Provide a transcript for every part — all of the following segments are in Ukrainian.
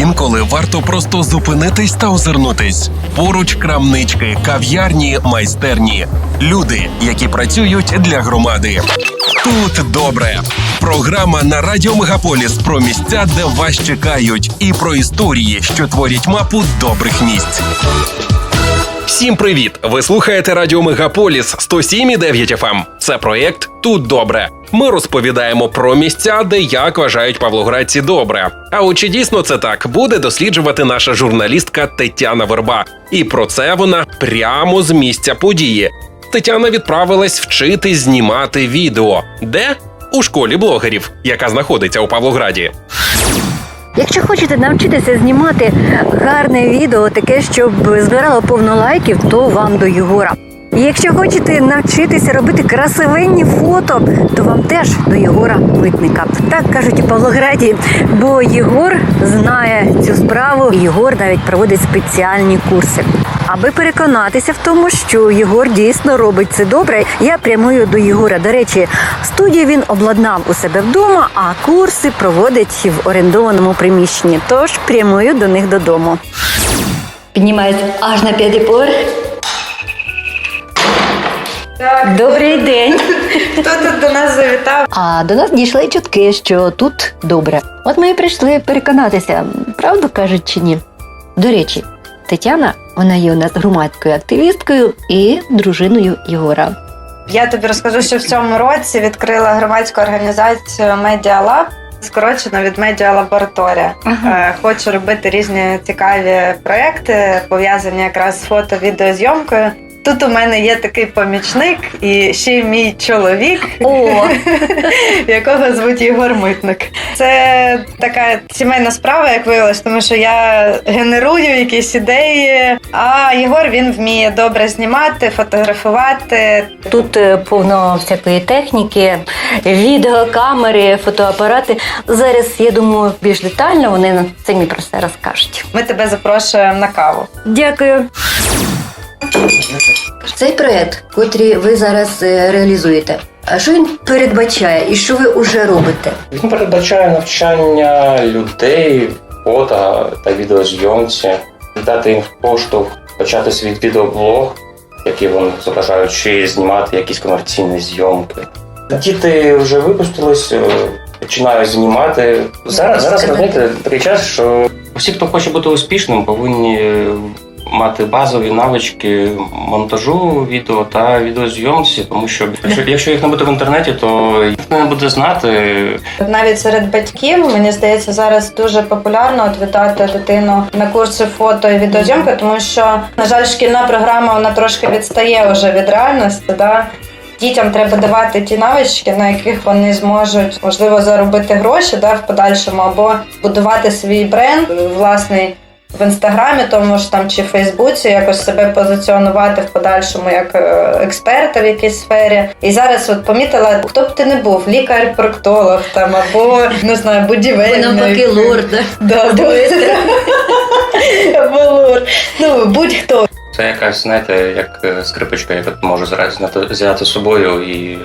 Інколи варто просто зупинитись та озирнутись. Поруч крамнички, кав'ярні, майстерні, люди, які працюють для громади. Тут добре. Програма на радіо Мегаполіс про місця, де вас чекають, і про історії, що творять мапу добрих місць. Всім привіт! Ви слухаєте Радіо Мегаполіс 107,9 FM. Це проєкт Тут добре. Ми розповідаємо про місця, де як вважають павлоградці добре. А от чи дійсно це так буде досліджувати наша журналістка Тетяна Верба. І про це вона прямо з місця події. Тетяна відправилась вчити знімати відео. Де? У школі блогерів, яка знаходиться у Павлограді. Якщо хочете навчитися знімати гарне відео, таке, щоб збирало повно лайків, то вам до Єгора. Якщо хочете навчитися робити красивенні фото, то вам теж до Єгора Митника. Так кажуть у Павлограді, бо Єгор знає цю справу. і Єгор навіть проводить спеціальні курси. Аби переконатися в тому, що Єгор дійсно робить це добре, я прямую до Єгора. До речі, студію він обладнав у себе вдома, а курси проводить в орендованому приміщенні. Тож прямую до них додому. Піднімають аж на п'ятий поверх. Добрий день. Хто тут до нас завітав? А до нас дійшли чутки, що тут добре. От ми і прийшли переконатися, правду кажуть чи ні. До речі, Тетяна, вона є у нас громадською активісткою і дружиною Єгора. Я тобі розкажу, що в цьому році відкрила громадську організацію Media Lab, скорочено від Media Лабораторія. Е, Хочу робити різні цікаві проекти, пов'язані якраз з фото-відеозйомкою. Тут у мене є такий помічник і ще й мій чоловік, О, якого звуть Єгор Митник. Це така сімейна справа, як виявилось, тому що я генерую якісь ідеї, а Єгор він вміє добре знімати, фотографувати. тут е, повно всякої техніки, відеокамери, фотоапарати. Зараз я думаю, більш детально вони нам самі про це розкажуть. Ми тебе запрошуємо на каву. Дякую. Цей проект, котрий ви зараз е, реалізуєте, а що він передбачає і що ви вже робите? Він передбачає навчання людей, фото та відеозйомці, дати їм поштовх, почати свій відеоблог, який вони забажають чи знімати якісь комерційні зйомки. Діти вже випустились, е, починають знімати. Зараз зараз розумієте, такий час, що всі, хто хоче бути успішним, повинні е, мати базові навички монтажу відео та відеозйомці, тому що якщо, їх не буде в інтернеті, то ніхто не буде знати, Навіть серед батьків мені здається зараз дуже популярно віддати дитину на курси фото і відеозйомки, тому що на жаль, шкільна програма вона трошки відстає вже від реальності. Да? Дітям треба давати ті навички, на яких вони зможуть можливо заробити гроші да, в подальшому, або будувати свій бренд власний в інстаграмі, тому ж там чи в Фейсбуці, якось себе позиціонувати в подальшому як е, експерта в якійсь сфері. І зараз от помітила, хто б ти не був, лікар-проктолог там або не знаю, будівельник. лорд. Да, да. Або лор. Ну, будь-хто. Це якась, знаєте, як е, скрипочка, яка може зараз взяти з собою, і е,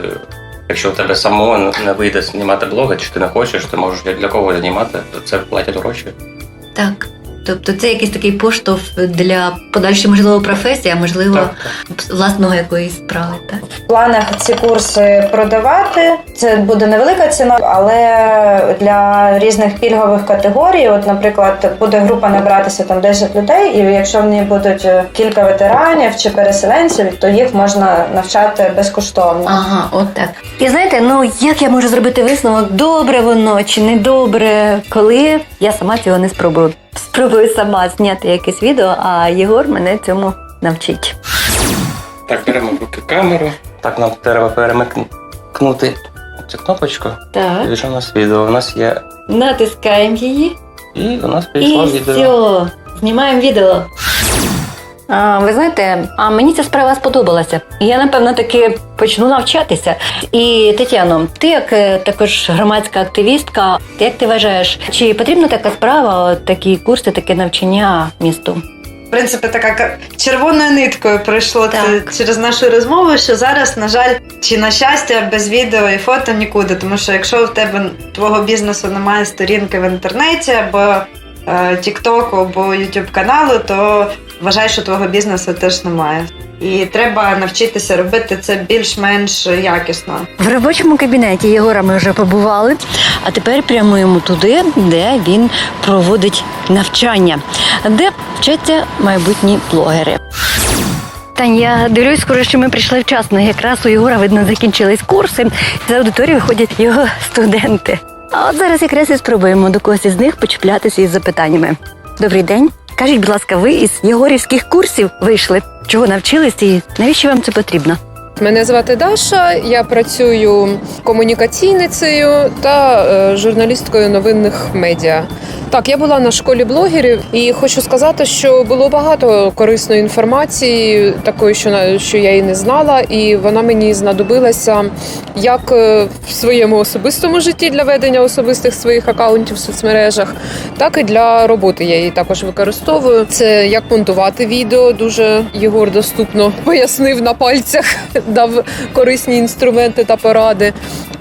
якщо у тебе самого не- не вийде знімати блоги, чи ти не хочеш, ти можеш для кого знімати, то це платять гроші. Так. Тобто це якийсь такий поштовх для подальшої, можливо, професії, а можливо, Так, власного якоїсь справи. Так? В планах ці курси продавати. Це буде невелика ціна, але для різних пільгових категорій, от, наприклад, буде група набратися там 10 людей, і якщо в ній будуть е, кілька ветеранів чи переселенців, то їх можна навчати безкоштовно. Ага, от так. І знаєте, ну як я можу зробити висновок, добре воно чи не добре, коли я сама цього не спробую. Спробую сама зняти якесь відео, а Єгор мене цьому навчить. Так, беремо в руки камеру. Так, нам треба перемикнути цю кнопочку. Так, І вже у нас відео. У нас є. натискаємо її. І у нас прийшло І відео. все, знімаємо відео. А, ви знаєте, а мені ця справа сподобалася. Я напевно таки почну навчатися. І Тетяно, ти як е, також громадська активістка, як ти вважаєш, чи потрібна така справа, такі курси, таке навчання місту? В принципі, така ка- червоною ниткою пройшло Так. через нашу розмову, що зараз, на жаль, чи на щастя, без відео і фото нікуди. Тому що якщо в тебе твого бізнесу немає сторінки в інтернеті, або Тіктоку або Ютуб каналу, то вважай, що твого бізнесу теж немає. І треба навчитися робити це більш-менш якісно. В робочому кабінеті Єгора ми вже побували, а тепер прямуємо туди, де він проводить навчання, де вчаться майбутні блогери. Тань, я дивлюсь, скоро, що ми прийшли вчасно. Якраз у Єгора, видно, закінчились курси. З аудиторії виходять його студенти. А от зараз якраз і спробуємо до когось із них почіплятися із запитаннями. Добрий день. Кажіть, будь ласка, ви із єгорівських курсів вийшли? Чого навчились і навіщо вам це потрібно? Мене звати Даша. Я працюю комунікаційницею та е, журналісткою новинних медіа. Так, я була на школі блогерів, і хочу сказати, що було багато корисної інформації, такої, що що я і не знала, і вона мені знадобилася як е, в своєму особистому житті для ведення особистих своїх акаунтів в соцмережах, так і для роботи. Я її також використовую. Це як монтувати відео. Дуже Єгор доступно пояснив на пальцях, дав корисні інструменти та поради.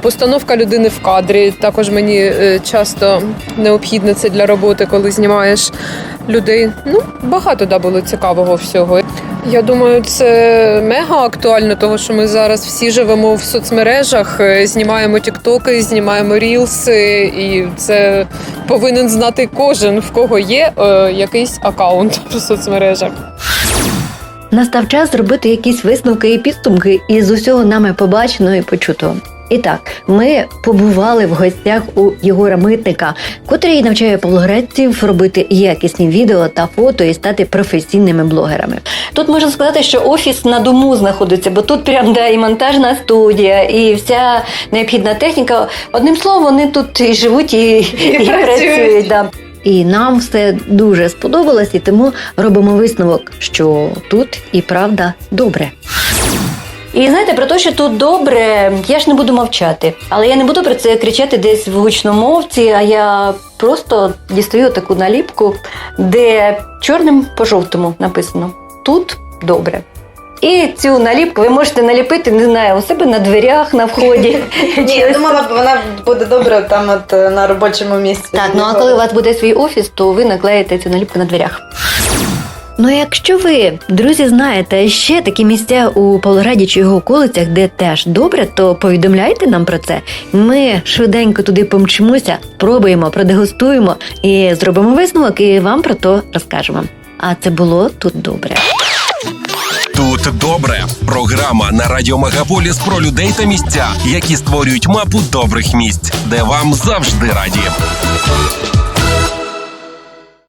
Постановка людини в кадрі також мені е, часто необхідно це для роботи, коли знімаєш людей. Ну багато да було цікавого всього. Я думаю, це мега актуально, тому що ми зараз всі живемо в соцмережах, е, знімаємо тіктоки, знімаємо рілси, і це повинен знати кожен, в кого є е, якийсь акаунт в соцмережах. Настав час зробити якісь висновки і підсумки із усього нами побаченого і почутого. І так, ми побували в гостях у Єгора Митника, котрий навчає блогерців робити якісні відео та фото і стати професійними блогерами. Тут можна сказати, що офіс на дому знаходиться, бо тут прям да, і монтажна студія, і вся необхідна техніка. Одним словом, вони тут і живуть, і, і, працюють. працюють. Да. І нам все дуже сподобалось, і тому робимо висновок, що тут і правда добре. І знаєте, про те, що тут добре, я ж не буду мовчати. Але я не буду про це кричати десь в гучномовці, а я просто дістаю таку наліпку, де чорним по жовтому написано Тут добре. І цю наліпку ви можете наліпити, не знаю, у себе на дверях, на вході. Ні, я думала, вона буде добре там от е, на робочому місці. Так, ну а коли у вас буде свій офіс, то ви наклеїте цю наліпку на дверях. Ну, якщо ви, друзі, знаєте ще такі місця у Павлограді чи його околицях, де теж добре, то повідомляйте нам про це. Ми швиденько туди помчимося, пробуємо, продегустуємо і зробимо висновок, і вам про то розкажемо. А це було тут добре. Тут добре. Програма на радіо Мегаполіс про людей та місця, які створюють мапу добрих місць, де вам завжди раді.